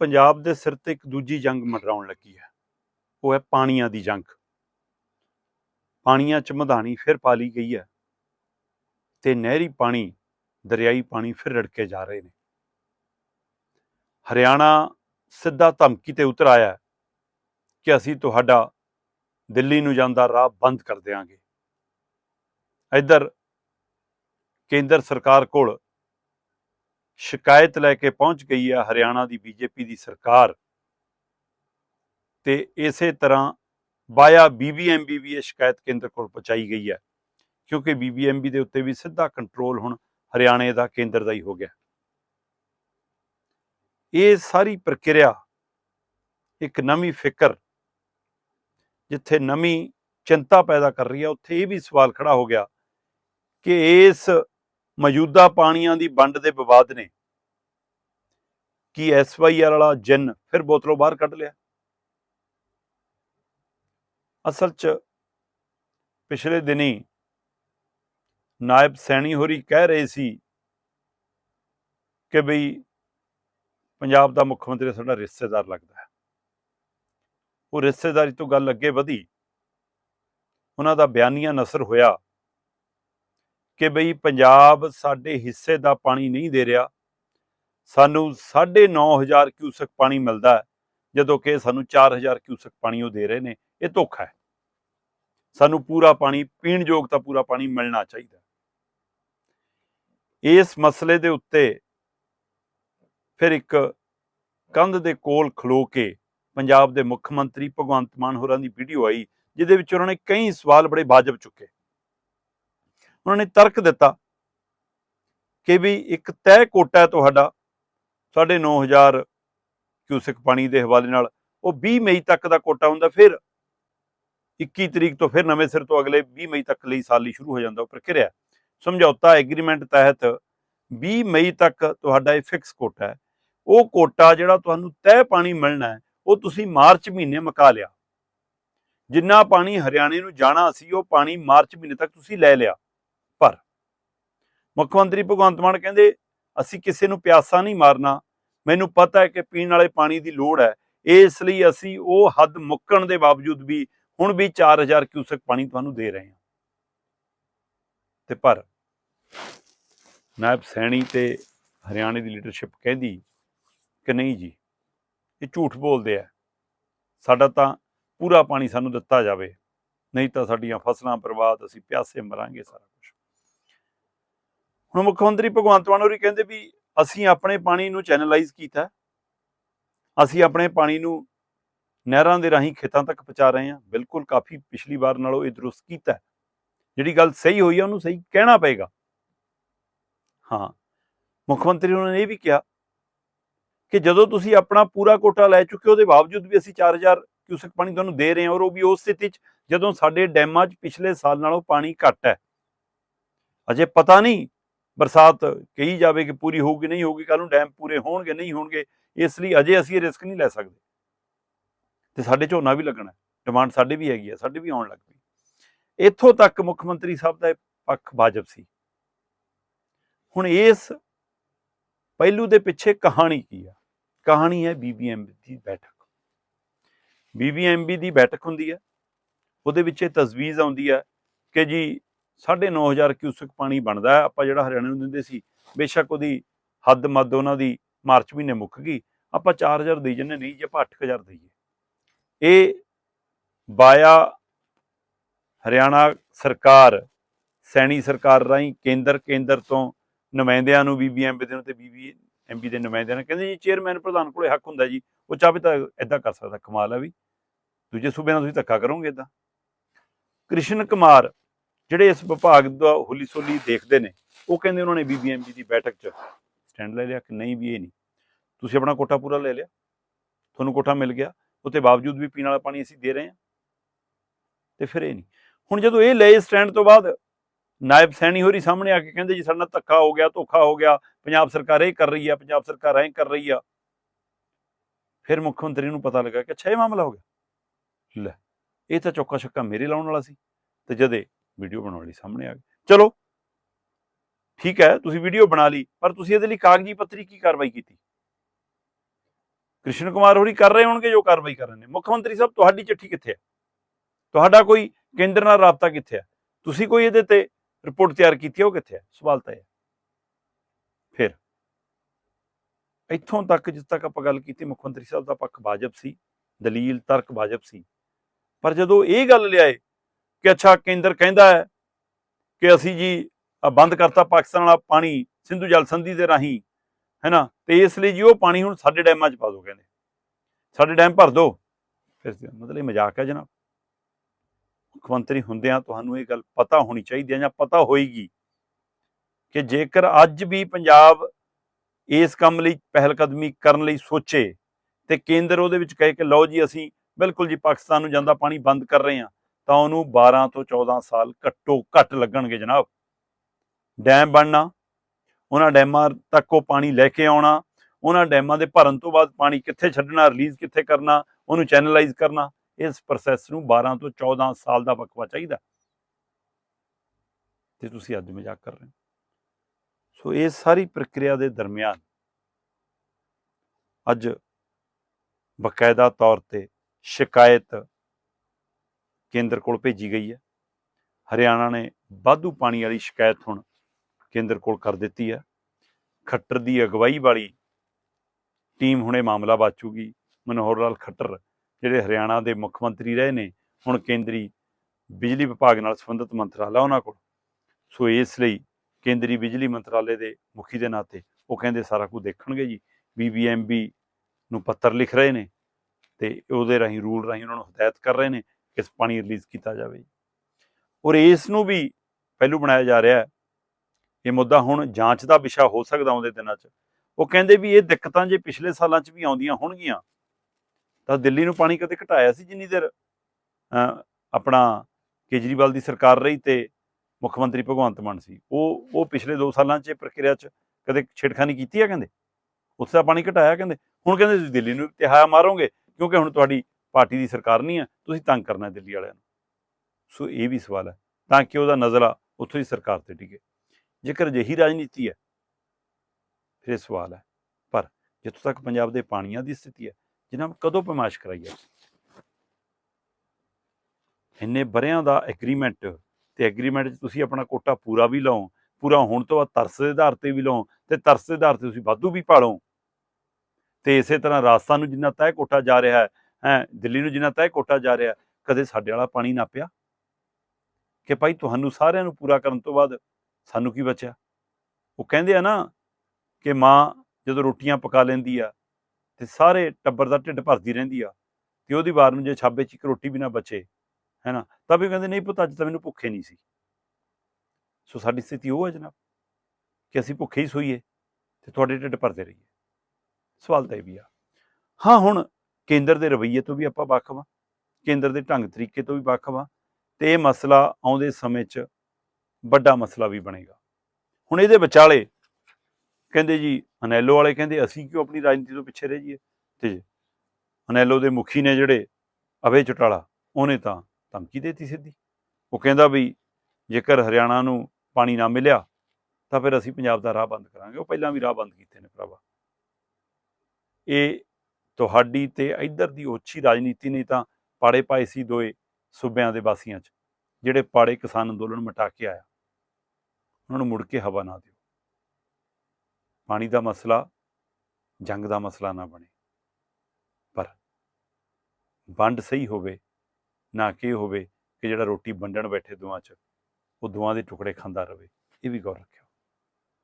ਪੰਜਾਬ ਦੇ ਸਿਰ ਤੇ ਇੱਕ ਦੂਜੀ ਜੰਗ ਮੰਡਰਾਉਣ ਲੱਗੀ ਹੈ। ਉਹ ਹੈ ਪਾਣੀਆਂ ਦੀ ਜੰਗ। ਪਾਣੀਆਂ ਚ ਮਧਾਣੀ ਫਿਰ ਪਾ ਲਈ ਗਈ ਹੈ ਤੇ ਨਹਿਰੀ ਪਾਣੀ, ਦਰਿਆਈ ਪਾਣੀ ਫਿਰ ਰੜਕੇ ਜਾ ਰਹੇ ਨੇ। ਹਰਿਆਣਾ ਸਿੱਧਾ ਧਮਕੀ ਤੇ ਉਤਰ ਆਇਆ ਕਿ ਅਸੀਂ ਤੁਹਾਡਾ ਦਿੱਲੀ ਨੂੰ ਜਾਂਦਾ ਰਾਹ ਬੰਦ ਕਰ ਦੇਵਾਂਗੇ ਇੱਧਰ ਕੇਂਦਰ ਸਰਕਾਰ ਕੋਲ ਸ਼ਿਕਾਇਤ ਲੈ ਕੇ ਪਹੁੰਚ ਗਈ ਹੈ ਹਰਿਆਣਾ ਦੀ ਬੀਜੇਪੀ ਦੀ ਸਰਕਾਰ। ਤੇ ਇਸੇ ਤਰ੍ਹਾਂ ਬਾਇਆ ਬੀਬੀਐਮਬੀ ਵੀ ਇਹ ਸ਼ਿਕਾਇਤ ਕੇਂਦਰ ਕੋਲ ਪਹੁੰਚਾਈ ਗਈ ਹੈ ਕਿਉਂਕਿ ਬੀਬੀਐਮਬੀ ਦੇ ਉੱਤੇ ਵੀ ਸਿੱਧਾ ਕੰਟਰੋਲ ਹੁਣ ਹਰਿਆਣੇ ਦਾ ਕੇਂਦਰ ਦਾ ਹੀ ਹੋ ਗਿਆ। ਇਹ ਸਾਰੀ ਪ੍ਰਕਿਰਿਆ ਇੱਕ ਨਵੀਂ ਫਿਕਰ, ਜਿੱਥੇ ਨਵੀਂ ਚਿੰਤਾ ਪੈਦਾ ਕਰ ਰਹੀ ਹੈ ਉੱਥੇ ਇਹ ਵੀ ਸਵਾਲ ਖੜਾ ਹੋ ਗਿਆ ਕਿ ਇਸ ਮੌਜੂਦਾ ਪਾਣੀਆਂ ਦੀ ਵੰਡ ਦੇ ਵਿਵਾਦ ਨੇ। ਕੀ ਐਸਵਾਈਆਰ ਵਾਲਾ ਜਿੰਨ ਫਿਰ ਬੋਤਲੋਂ ਬਾਹਰ ਕੱਢ ਲਿਆ? ਅਸਲ 'ਚ ਪਿਛਲੇ ਦਿਨੀ ਨਾਇਬ ਸੈਣੀ ਹੋਰੀ ਕਹਿ ਰਹੇ ਸੀ ਕਿ ਬਈ ਪੰਜਾਬ ਦਾ ਮੁੱਖ ਮੰਤਰੀ ਸਾਡਾ ਰਿਸ਼ਤੇਦਾਰ ਲੱਗਦਾ ਹੈ। ਉਹ ਰਿਸ਼ਤੇਦਾਰੀ ਤੋਂ ਗੱਲ ਅੱਗੇ ਵਧੀ। ਉਹਨਾਂ ਦਾ ਬਿਆਨੀਆ ਨਸਰ ਹੋਇਆ। ਕਿ ਬਈ ਪੰਜਾਬ ਸਾਡੇ ਹਿੱਸੇ ਦਾ ਪਾਣੀ ਨਹੀਂ ਦੇ ਰਿਹਾ। ਸਾਨੂੰ 9500 ਕਿਊਸਕ ਪਾਣੀ ਮਿਲਦਾ ਜਦੋਂ ਕਿ ਸਾਨੂੰ 4000 ਕਿਊਸਕ ਪਾਣੀ ਉਹ ਦੇ ਰਹੇ ਨੇ। ਇਹ ਧੋਖਾ ਹੈ। ਸਾਨੂੰ ਪੂਰਾ ਪਾਣੀ, ਪੀਣ ਯੋਗ ਤਾਂ ਪੂਰਾ ਪਾਣੀ ਮਿਲਣਾ ਚਾਹੀਦਾ ਇਸ ਮਸਲੇ ਦੇ ਉੱਤੇ ਫਿਰ ਇੱਕ ਕੰਧ ਦੇ ਕੋਲ ਖਲੋ ਕੇ ਪੰਜਾਬ ਦੇ ਮੁੱਖ ਮੰਤਰੀ ਭਗਵੰਤ ਮਾਨ ਹੋਰਾਂ ਦੀ ਵੀਡੀਓ ਆਈ, ਜਿਹਦੇ ਵਿੱਚ ਉਹਨਾਂ ਨੇ ਕਈ ਸਵਾਲ ਬੜੇ ਵਾਜਬ ਚੁੱਕੇ। ਉਹਨਾਂ ਨੇ ਤਰਕ ਦਿੱਤਾ ਕਿ ਵੀ ਇੱਕ ਤੈਅ ਕੋਟਾ ਹੈ ਤੁਹਾਡਾ 9500 ਕਿਊਸਿਕ ਪਾਣੀ ਦੇ ਹਵਾਲੇ ਨਾਲ। ਉਹ 20 ਮਈ ਤੱਕ ਦਾ ਕੋਟਾ ਹੁੰਦਾ, ਫਿਰ 21 ਤਰੀਕ ਤੋਂ ਫਿਰ ਨਵੇਂ ਸਿਰ ਤੋਂ ਅਗਲੇ 20 ਮਈ ਤੱਕ ਲਈ ਸਾਲ ਲਈ ਸ਼ੁਰੂ ਹੋ ਜਾਂਦਾ ਉਹ ਪ੍ਰਕਿਰਿਆ ਸਮਝੌਤਾ ਐਗਰੀਮੈਂਟ ਤਹਿਤ 20 ਮਈ ਤੱਕ ਤੁਹਾਡਾ ਇਹ ਫਿਕਸ ਕੋਟਾ ਹੈ। ਉਹ ਕੋਟਾ ਜਿਹੜਾ ਤੁਹਾਨੂੰ ਤੈਅ ਪਾਣੀ ਮਿਲਣਾ ਹੈ, ਉਹ ਤੁਸੀਂ ਮਾਰਚ ਮਹੀਨੇ ਮੁਕਾ ਲਿਆ। ਜਿੰਨਾ ਪਾਣੀ ਹਰਿਆਣੇ ਨੂੰ ਜਾਣਾ ਸੀ, ਉਹ ਪਾਣੀ ਮਾਰਚ ਮਹੀਨੇ ਤੱਕ ਤੁਸੀਂ ਲੈ ਲਿਆ। ਮੁੱਖ ਮੰਤਰੀ ਭਗਵੰਤ ਮਾਨ ਕਹਿੰਦੇ, ਅਸੀਂ ਕਿਸੇ ਨੂੰ ਪਿਆਸਾ ਨਹੀਂ ਮਾਰਨਾ। ਮੈਨੂੰ ਪਤਾ ਹੈ ਕਿ ਪੀਣ ਵਾਲੇ ਪਾਣੀ ਦੀ ਲੋੜ ਹੈ। ਇਸ ਲਈ ਅਸੀਂ ਉਹ ਹੱਦ ਮੁੱਕਣ ਦੇ ਬਾਵਜੂਦ ਵੀ ਹੁਣ ਵੀ 4000 ਕਿਊਸਕ ਪਾਣੀ ਤੁਹਾਨੂੰ ਦੇ ਰਹੇ ਹਾਂ। ਤੇ ਪਰ ਨਾਇਬ ਸੈਣੀ ਤੇ ਹਰਿਆਣੇ ਦੀ ਲੀਡਰਸ਼ਿਪ ਕਹਿੰਦੀ ਕਿ ਨਹੀਂ ਜੀ, ਇਹ ਝੂਠ ਬੋਲਦੇ ਆ। ਸਾਡਾ ਤਾਂ ਪੂਰਾ ਪਾਣੀ ਸਾਨੂੰ ਦਿੱਤਾ ਜਾਵੇ, ਨਹੀਂ ਤਾਂ ਸਾਡੀਆਂ ਫਸਲਾਂ ਬਰਬਾਦ, ਅਸੀਂ ਪਿਆਸੇ ਮਰਾਂਗੇ ਸਾਰਾ ਕੁਝ ਹੁਣ ਮੁੱਖ ਮੰਤਰੀ ਭਗਵੰਤ ਮਾਨ ਹੋਰੀ ਕਹਿੰਦੇ ਵੀ ਅਸੀਂ ਆਪਣੇ ਪਾਣੀ ਨੂੰ ਚੈਨਲਾਈਜ਼ ਕੀਤਾ ਅਸੀਂ ਆਪਣੇ ਪਾਣੀ ਨੂੰ ਨਹਿਰਾਂ ਦੇ ਰਾਹੀਂ ਖੇਤਾਂ ਤੱਕ ਪਹੁੰਚਾ ਰਹੇ ਹਾਂ। ਬਿਲਕੁਲ ਕਾਫੀ ਪਿਛਲੀ ਵਾਰ ਨਾਲੋਂ ਇਹ ਦਰੁਸਤ ਕੀਤਾ ਜਿਹੜੀ ਗੱਲ ਸਹੀ ਹੋਈ ਹੈ ਉਹਨੂੰ ਸਹੀ ਕਹਿਣਾ ਪਏਗਾ। ਹਾਂ, ਮੁੱਖ ਮੰਤਰੀ ਉਹਨਾਂ ਨੇ ਇਹ ਵੀ ਕਿਹਾ ਕਿ ਜਦੋਂ ਤੁਸੀਂ ਆਪਣਾ ਪੂਰਾ ਕੋਟਾ ਲੈ ਚੁੱਕੇ ਹੋ, ਉਹਦੇ ਬਾਵਜੂਦ ਵੀ ਅਸੀਂ 4000 ਕਿਊਸਕ ਪਾਣੀ ਤੁਹਾਨੂੰ ਦੇ ਰਹੇ ਹਾਂ ਔਰ ਉਹ ਵੀ ਉਸ ਸਥਿਤੀ 'ਚ ਜਦੋਂ ਸਾਡੇ ਡੈਮਾਂ 'ਚ ਪਿਛਲੇ ਸਾਲ ਨਾਲੋਂ ਪਾਣੀ ਘੱਟ ਹੈ। ਅਜੇ ਪਤਾ ਨਹੀਂ ਬਰਸਾਤ ਕਹੀ ਜਾਵੇ ਕਿ ਪੂਰੀ ਹੋਊਗੀ, ਨਹੀਂ ਹੋਊਗੀ ਕੱਲ ਨੂੰ ਡੈਮ ਪੂਰੇ ਹੋਣਗੇ, ਨਹੀਂ ਹੋਣਗੇ, ਇਸ ਲਈ ਅਜੇ ਅਸੀਂ ਇਹ ਰਿਸਕ ਨਹੀਂ ਲੈ ਸਕਦੇ। ਤੇ ਸਾਡੇ ਝੋਨਾ ਵੀ ਲੱਗਣਾ ਡਿਮਾਂਡ ਸਾਡੇ ਵੀ ਹੈਗੀ ਆ, ਸਾਡੇ ਵੀ ਆਉਣ ਲੱਗ ਪਈ। ਇੱਥੋਂ ਤੱਕ ਮੁੱਖ ਮੰਤਰੀ ਸਾਹਿਬ ਦਾ ਇਹ ਪੱਖ ਵਾਜਬ ਸੀ। ਹੁਣ ਇਸ ਪਹਿਲੂ ਦੇ ਪਿੱਛੇ ਕਹਾਣੀ ਕੀ ਆ? ਕਹਾਣੀ ਹੈ ਬੀਬੀਐਮਬੀ ਦੀ ਬੈਠਕ। ਬੀਬੀਐਮਬੀ ਦੀ ਬੈਠਕ ਹੁੰਦੀ ਹੈ ਉਹਦੇ ਵਿੱਚ ਇਹ ਤਜਵੀਜ਼ ਆਉਂਦੀ ਹੈ ਕਿ ਜੀ 9500 ਕਿਊਸਕ ਪਾਣੀ ਬਣਦਾ ਆਪਾਂ ਜਿਹੜਾ ਹਰਿਆਣੇ ਨੂੰ ਦਿੰਦੇ ਸੀ, ਬੇਸ਼ੱਕ ਉਹਦੀ ਹੱਦ ਮੱਦ ਉਹਨਾਂ ਦੀ ਮਾਰਚ ਮਹੀਨੇ ਮੁੱਕ ਗਈ। ਆਪਾਂ 4000 ਦੇਈ ਜੰਨੇ ਨਹੀਂ ਜੇ ਆਪਾਂ 8000 ਦਈਏ। ਇਹ ਬਾਇਆ ਹਰਿਆਣਾ ਸਰਕਾਰ, ਸੈਣੀ ਸਰਕਾਰ ਰਾਹੀਂ ਕੇਂਦਰ ਕੇਂਦਰ ਤੋਂ ਨੁਮਾਇੰਦਿਆਂ ਨੂੰ ਬੀਬੀਐਮਬੀ ਦੇ ਨੂੰ ਤੇ ਬੀਬੀਐਮਬੀ ਦੇ ਨੁਮਾਇੰਦਿਆਂ ਨੂੰ ਕਹਿੰਦੇ ਜੀ, ਚੇਅਰਮੈਨ ਪ੍ਰਧਾਨ ਕੋਲੇ ਹੱਕ ਹੁੰਦਾ ਜੀ, ਉਹ ਚਾਹੇ ਤਾਂ ਇਦਾਂ ਕਰ ਸਕਦਾ, ਕਮਾਲ ਹੈ ਵੀ। ਦੂਜੇ ਸੂਬਿਆਂ ਨਾਲ ਤੁਸੀਂ ਧੱਕਾ ਕਰੋਗੇ ਇਦਾਂ ਕ੍ਰਿਸ਼ਨ ਕੁਮਾਰ ਜਿਹੜੇ ਇਸ ਵਿਭਾਗ ਦਾ ਹੁਲੀ ਸੋਲੀ ਦੇਖਦੇ ਨੇ, ਉਹ ਕਹਿੰਦੇ ਉਹਨਾਂ ਨੇ ਬੀਬੀਐਮਬੀ ਦੀ ਬੈਠਕ 'ਚ ਸਟੈਂਡ ਲੈ ਲਿਆ ਕਿ ਨਹੀਂ ਵੀ ਇਹ ਨਹੀਂ। ਤੁਸੀਂ ਆਪਣਾ ਕੋਟਾ ਪੂਰਾ ਲੈ ਲਿਆ, ਤੁਹਾਨੂੰ ਕੋਟਾ ਮਿਲ ਗਿਆ ਉਤੇ ਬਾਵਜੂਦ ਵੀ ਪੀਣ ਵਾਲਾ ਪਾਣੀ ਅਸੀਂ ਦੇ ਰਹੇ ਹਾਂ, ਤੇ ਫਿਰ ਇਹ ਨਹੀਂ। ਹੁਣ ਜਦੋਂ ਇਹ ਲਏ ਸਟੈਂਡ ਤੋਂ ਬਾਅਦ, ਨਾਇਬ ਸੈਣੀ ਹੋਰੀ ਸਾਹਮਣੇ ਆ ਕੇ ਕਹਿੰਦੇ ਜੀ ਸਾਡਾ ਧੱਕਾ ਹੋ ਗਿਆ, ਧੋਖਾ ਹੋ ਗਿਆ, ਪੰਜਾਬ ਸਰਕਾਰ ਇਹ ਕਰ ਰਹੀ ਆ, ਪੰਜਾਬ ਸਰਕਾਰ ਐਂ ਕਰ ਰਹੀ ਆ। ਫਿਰ ਮੁੱਖ ਮੰਤਰੀ ਨੂੰ ਪਤਾ ਲੱਗਾ ਕਿ ਅੱਛਾ ਇਹ ਮਾਮਲਾ ਹੋ ਗਿਆ। ਲੈ, ਇਹ ਤਾਂ ਚੌਕਾ ਛੱਕਾ ਮੇਰੇ ਲਾਉਣ ਵਾਲਾ ਸੀ, ਤੇ ਜਦੇ ਵੀਡੀਓ ਬਣਾਉਣ ਲਈ ਸਾਹਮਣੇ ਆ ਗਏ। ਚਲੋ, ਠੀਕ ਹੈ, ਤੁਸੀਂ ਵੀਡੀਓ ਬਣਾ ਲਈ, ਪਰ ਤੁਸੀਂ ਇਹਦੇ ਲਈ ਕਾਗਜ਼ੀ ਪੱਤਰੀ ਕੀ ਕਾਰਵਾਈ ਕੀਤੀ? ਕ੍ਰਿਸ਼ਨ ਕੁਮਾਰ ਹੋਰੀ ਕਰ ਰਹੇ ਹੋਣਗੇ ਜੋ ਕਾਰਵਾਈ ਕਰ ਰਹੇ ਨੇ। ਮੁੱਖ ਮੰਤਰੀ ਸਾਹਿਬ, ਤੁਹਾਡੀ ਚਿੱਠੀ ਕਿੱਥੇ ਹੈ? ਤੁਹਾਡਾ ਕੋਈ ਕੇਂਦਰ ਨਾਲ ਰਾਬਤਾ ਕਿੱਥੇ ਹੈ? ਤੁਸੀਂ ਕੋਈ ਇਹਦੇ ਤੇ ਰਿਪੋਰਟ ਤਿਆਰ ਕੀਤੀ ਹੈ, ਉਹ ਕਿੱਥੇ ਹੈ? ਸਵਾਲ ਤਾਂ ਇਹ ਫਿਰ, ਇੱਥੋਂ ਤੱਕ ਜਿਸ ਤੱਕ ਆਪਾਂ ਗੱਲ ਕੀਤੀ, ਮੁੱਖ ਮੰਤਰੀ ਸਾਹਿਬ ਦਾ ਪੱਖ ਵਾਜਬ ਸੀ, ਦਲੀਲ, ਤਰਕ ਵਾਜਬ ਸੀ। ਪਰ ਜਦੋਂ ਇਹ ਗੱਲ ਲਿਆਏ ਕਿ ਅੱਛਾ ਕੇਂਦਰ ਕਹਿੰਦਾ ਹੈ ਕਿ ਅਸੀਂ ਜੀ ਬੰਦ ਕਰਤਾ ਪਾਕਿਸਤਾਨ ਵਾਲਾ ਪਾਣੀ ਸਿੰਧੂ ਜਲ ਸੰਧੀ ਦੇ ਰਾਹੀਂ, ਹੈਨਾ? ਤੇ ਇਸ ਲਈ ਜੀ ਉਹ ਪਾਣੀ ਹੁਣ ਸਾਡੇ ਡੈਮਾਂ 'ਚ ਪਾ ਦਿਓ ਕਹਿੰਦੇ। ਸਾਡੇ ਡੈਮ ਭਰ ਦਿਓ ਫਿਰ ਮਤਲਬ ਇਹ ਮਜ਼ਾਕ ਹੈ ਜਨਾਬ। ਮੁੱਖ ਮੰਤਰੀ ਹੁੰਦਿਆਂ ਤੁਹਾਨੂੰ ਇਹ ਗੱਲ ਪਤਾ ਹੋਣੀ ਚਾਹੀਦੀ ਹੈ ਜਾਂ ਪਤਾ ਹੋਏਗੀ ਕਿ ਜੇਕਰ ਅੱਜ ਵੀ ਪੰਜਾਬ ਇਸ ਕੰਮ ਲਈ ਪਹਿਲ ਕਦਮੀ ਕਰਨ ਲਈ ਸੋਚੇ ਤੇ ਕੇਂਦਰ ਉਹਦੇ ਵਿੱਚ ਕਹੇ ਕਿ ਲਓ ਜੀ ਅਸੀਂ ਬਿਲਕੁਲ ਜੀ ਪਾਕਿਸਤਾਨ ਨੂੰ ਜਾਂਦਾ ਪਾਣੀ ਬੰਦ ਕਰ ਰਹੇ ਹਾਂ ਤਾਂ ਉਹਨੂੰ 12 ਤੋਂ 14 ਸਾਲ ਘੱਟੋ ਘੱਟ ਲੱਗਣਗੇ ਜਨਾਬ। ਡੈਮ ਬਣਨਾ, ਉਹਨਾਂ ਡੈਮਾਂ ਤੱਕ ਉਹ ਪਾਣੀ ਲੈ ਕੇ ਆਉਣਾ, ਉਹਨਾਂ ਡੈਮਾਂ ਦੇ ਭਰਨ ਤੋਂ ਬਾਅਦ ਪਾਣੀ ਕਿੱਥੇ ਛੱਡਣਾ ਰਿਲੀਜ਼ ਕਿੱਥੇ ਕਰਨਾ, ਉਹਨੂੰ ਚੈਨਲਾਈਜ਼ ਕਰਨਾ, ਇਸ ਪ੍ਰੋਸੈਸ ਨੂੰ 12 ਤੋਂ 14 ਸਾਲ ਦਾ ਵਕਫਾ ਚਾਹੀਦਾ। ਤੇ ਤੁਸੀਂ ਅੱਜ ਮਜ਼ਾਕ ਕਰ ਰਹੇ ਹੋ। ਸੋ ਇਹ ਸਾਰੀ ਪ੍ਰਕਿਰਿਆ ਦੇ ਦਰਮਿਆਨ ਅੱਜ ਬਕਾਇਦਾ ਤੌਰ ਤੇ ਸ਼ਿਕਾਇਤ ਕੇਂਦਰ ਕੋਲ ਭੇਜੀ ਗਈ ਹੈ। ਹਰਿਆਣਾ ਨੇ ਵਾਧੂ ਪਾਣੀ ਵਾਲੀ ਸ਼ਿਕਾਇਤ ਹੁਣ ਕੇਂਦਰ ਕੋਲ ਕਰ ਦਿੱਤੀ ਹੈ। ਖੱਟਰ ਦੀ ਅਗਵਾਈ ਵਾਲੀ ਟੀਮ ਹੁਣੇ ਮਾਮਲਾ ਬਾਚੂਗੀ ਮਨੋਹਰ ਲਾਲ ਖੱਟਰ ਜਿਹੜੇ ਹਰਿਆਣਾ ਦੇ ਮੁੱਖ ਮੰਤਰੀ ਰਹੇ ਨੇ, ਹੁਣ ਕੇਂਦਰੀ ਬਿਜਲੀ ਵਿਭਾਗ ਨਾਲ ਸੰਬੰਧਿਤ ਮੰਤਰਾਲਾ ਉਹਨਾਂ ਕੋਲ। ਸੋ ਇਸ ਲਈ ਕੇਂਦਰੀ ਬਿਜਲੀ ਮੰਤਰਾਲੇ ਦੇ ਮੁਖੀ ਦੇ ਨਾਤੇ ਉਹ ਕਹਿੰਦੇ ਸਾਰਾ ਕੁਝ ਦੇਖਣਗੇ ਜੀ। ਬੀਬੀਐਮਬੀ ਨੂੰ ਪੱਤਰ ਲਿਖ ਰਹੇ ਨੇ ਤੇ ਉਹਦੇ ਰਾਹੀਂ, ਰੂਲ ਰਾਹੀਂ ਉਹਨਾਂ ਨੂੰ ਹਦਾਇਤ ਕਰ ਰਹੇ ਨੇ ਇਸ ਪਾਣੀ ਰਿਲੀਜ਼ ਕੀਤਾ ਜਾਵੇ। ਔਰ ਇਸ ਨੂੰ ਵੀ ਪਹਿਲੂ ਬਣਾਇਆ ਜਾ ਰਿਹਾ ਹੈ। ਇਹ ਮੁੱਦਾ ਹੁਣ ਜਾਂਚ ਦਾ ਵਿਸ਼ਾ ਹੋ ਸਕਦਾ ਆਉਂਦੇ ਦਿਨਾਂ 'ਚ। ਉਹ ਕਹਿੰਦੇ ਵੀ ਇਹ ਦਿੱਕਤਾਂ ਜੇ ਪਿਛਲੇ ਸਾਲਾਂ 'ਚ ਵੀ ਆਉਂਦੀਆਂ ਹੋਣਗੀਆਂ, ਤਾਂ ਦਿੱਲੀ ਨੂੰ ਪਾਣੀ ਕਦੇ ਘਟਾਇਆ ਸੀ ਜਿੰਨੀ ਦੇਰ ਆਪਣਾ ਕੇਜਰੀਵਾਲ ਦੀ ਸਰਕਾਰ ਰਹੀ ਤੇ ਮੁੱਖ ਮੰਤਰੀ ਭਗਵੰਤ ਮਾਨ ਸੀ। ਉਹ ਉਹ ਪਿਛਲੇ 2 ਸਾਲਾਂ 'ਚ ਪ੍ਰਕਿਰਿਆ 'ਚ ਕਦੇ ਛੇੜਖਾਨੀ ਕੀਤੀ ਹੈ ਕਹਿੰਦੇ? ਉੱਥੇ ਦਾ ਪਾਣੀ ਘਟਾਇਆ ਕਹਿੰਦੇ। ਹੁਣ ਕਹਿੰਦੇ ਤੁਸੀਂ ਦਿੱਲੀ ਨੂੰ ਤਿਹਾਇਆ ਮਾਰੋਗੇ, ਕਿਉਂਕਿ ਹੁਣ ਤੁਹਾਡੀ ਪਾਰਟੀ ਦੀ ਸਰਕਾਰ ਨਹੀਂ ਹੈ ਤੁਸੀਂ ਤੰਗ ਕਰਨਾ ਦਿੱਲੀ ਵਾਲਿਆਂ ਨੂੰ। ਸੋ ਇਹ ਵੀ ਸਵਾਲ ਹੈ, ਤਾਂ ਕਿ ਉਹਦਾ ਨਜ਼ਲਾ ਉੱਥੋਂ ਦੀ ਸਰਕਾਰ ਤੇ ਟਿਕੇ ਜੇਕਰ ਅਜਿਹੀ ਰਾਜਨੀਤੀ ਹੈ, ਫਿਰ ਇਹ ਸਵਾਲ ਹੈ। ਪਰ ਜਿੱਥੋਂ ਤੱਕ ਪੰਜਾਬ ਦੇ ਪਾਣੀਆਂ ਦੀ ਸਥਿਤੀ ਹੈ, ਜਿਨ੍ਹਾਂ ਨੂੰ ਕਦੋਂ ਪਮਾਸ਼ ਕਰਾਈ ਹੈ ਇੰਨੇ ਬਰਿਆਂ ਦਾ ਐਗਰੀਮੈਂਟ ਤੇ ਐਗਰੀਮੈਂਟ 'ਚ ਤੁਸੀਂ ਆਪਣਾ ਕੋਟਾ ਪੂਰਾ ਵੀ ਲਓ, ਪੂਰਾ ਹੋਣ ਤੋਂ ਬਾਅਦ ਤਰਸ ਦੇ ਆਧਾਰ ਤੇ ਵੀ ਲਓ, ਤੇ ਤਰਸ ਦੇ ਆਧਾਰ ਤੇ ਤੁਸੀਂ ਵਾਧੂ ਵੀ ਪਾਲੋ। ਤੇ ਇਸੇ ਤਰ੍ਹਾਂ ਰਾਜਸਥਾਨ ਨੂੰ ਜਿੰਨਾ ਤੈਅ ਕੋਟਾ ਜਾ ਰਿਹਾ ਹੈ ਹੈ, ਦਿੱਲੀ ਨੂੰ ਜਿੰਨਾ ਤੈਅ ਕੋਟਾ ਜਾ ਰਿਹਾ, ਕਦੇ ਸਾਡੇ ਵਾਲਾ ਪਾਣੀ ਨਾ ਪਿਆ। ਕਿ ਭਾਈ ਤੁਹਾਨੂੰ ਸਾਰਿਆਂ ਨੂੰ ਪੂਰਾ ਕਰਨ ਤੋਂ ਬਾਅਦ ਸਾਨੂੰ ਕੀ ਬਚਿਆ? ਉਹ ਕਹਿੰਦੇ ਆ ਨਾ ਕਿ ਮਾਂ ਜਦੋਂ ਰੋਟੀਆਂ ਪਕਾ ਲੈਂਦੀ ਆ ਤੇ ਸਾਰੇ ਟੱਬਰ ਦਾ ਢਿੱਡ ਭਰਦੀ ਰਹਿੰਦੀ ਆ, ਤੇ ਉਹਦੀ ਵਾਰ ਨੂੰ ਜੇ ਛਾਬੇ 'ਚ ਇੱਕ ਰੋਟੀ ਵੀ ਨਾ ਬਚੇ, ਹੈਨਾ? ਤਾਂ ਵੀ ਕਹਿੰਦੇ, ਨਹੀਂ ਪੁੱਤ, ਅੱਜ ਤਾਂ ਮੈਨੂੰ ਭੁੱਖੇ ਨਹੀਂ ਸੀ। ਸੋ ਸਾਡੀ ਸਥਿਤੀ ਉਹ ਹੈ ਜਨਾਬ, ਕਿ ਅਸੀਂ ਭੁੱਖੇ ਹੀ ਸੋਈਏ ਤੇ ਤੁਹਾਡੇ ਢਿੱਡ ਭਰਦੇ ਰਹੀਏ। ਸਵਾਲ ਤਾਂ ਇਹ ਵੀ ਆ। ਹਾਂ, ਹੁਣ ਕੇਂਦਰ ਦੇ ਰਵੱਈਏ ਤੋਂ ਵੀ ਆਪਾਂ ਵੱਖ ਵਾਂ, ਕੇਂਦਰ ਦੇ ਢੰਗ ਤਰੀਕੇ ਤੋਂ ਵੀ ਵੱਖ ਵਾਂ ਤੇ ਇਹ ਮਸਲਾ ਆਉਂਦੇ ਸਮੇਂ 'ਚ ਵੱਡਾ ਮਸਲਾ ਵੀ ਬਣੇਗਾ। ਹੁਣ ਇਹਦੇ ਵਿਚਾਲੇ ਕਹਿੰਦੇ ਜੀ ਅਨੈਲੋ ਵਾਲੇ ਕਹਿੰਦੇ ਅਸੀਂ ਕਿਉਂ ਆਪਣੀ ਰਾਜਨੀਤੀ ਤੋਂ ਪਿੱਛੇ ਰਹਿ ਜਾਈਏ? ਤੇ ਅਨੈਲੋ ਦੇ ਮੁਖੀ ਨੇ ਜਿਹੜੇ ਅਵੇ ਚਟਾਲਾ, ਉਹਨੇ ਤਾਂ ਧਮਕੀ ਦੇਤੀ ਸਿੱਧੀ। ਉਹ ਕਹਿੰਦਾ ਵੀ ਜੇਕਰ ਹਰਿਆਣਾ ਨੂੰ ਪਾਣੀ ਨਾ ਮਿਲਿਆ ਤਾਂ ਫਿਰ ਅਸੀਂ ਪੰਜਾਬ ਦਾ ਰਾਹ ਬੰਦ ਕਰਾਂਗੇ। ਉਹ ਪਹਿਲਾਂ ਵੀ ਰਾਹ ਬੰਦ ਕੀਤੇ ਨੇ ਭਰਾਵਾ। ਇਹ ਤੁਹਾਡੀ ਤੇ ਇੱਧਰ ਦੀ ਓਛੀ ਰਾਜਨੀਤੀ ਨੇ ਤਾਂ ਪਾੜੇ ਪਾਏ ਸੀ ਦੋਏ ਸੂਬਿਆਂ ਦੇ ਵਾਸੀਆਂ 'ਚ, ਜਿਹੜੇ ਪਾੜੇ ਕਿਸਾਨ ਅੰਦੋਲਨ ਮਟਾ ਕੇ ਆਇਆ। ਉਹਨਾਂ ਨੂੰ ਮੁੜ ਕੇ ਹਵਾ ਨਾ ਦਿਓ। ਪਾਣੀ ਦਾ ਮਸਲਾ, ਜੰਗ ਦਾ ਮਸਲਾ ਨਾ ਬਣੇ। ਪਰ ਵੰਡ ਸਹੀ ਹੋਵੇ, ਨਾ ਕਿ ਹੋਵੇ ਕਿ ਜਿਹੜਾ ਰੋਟੀ ਵੰਡਣ ਬੈਠੇ ਦੋਵਾਂ 'ਚ, ਉਹ ਦੋਵਾਂ ਦੇ ਟੁਕੜੇ ਖਾਂਦਾ ਰਵੇ, ਇਹ ਵੀ ਗੌਰ ਰੱਖਿਓ।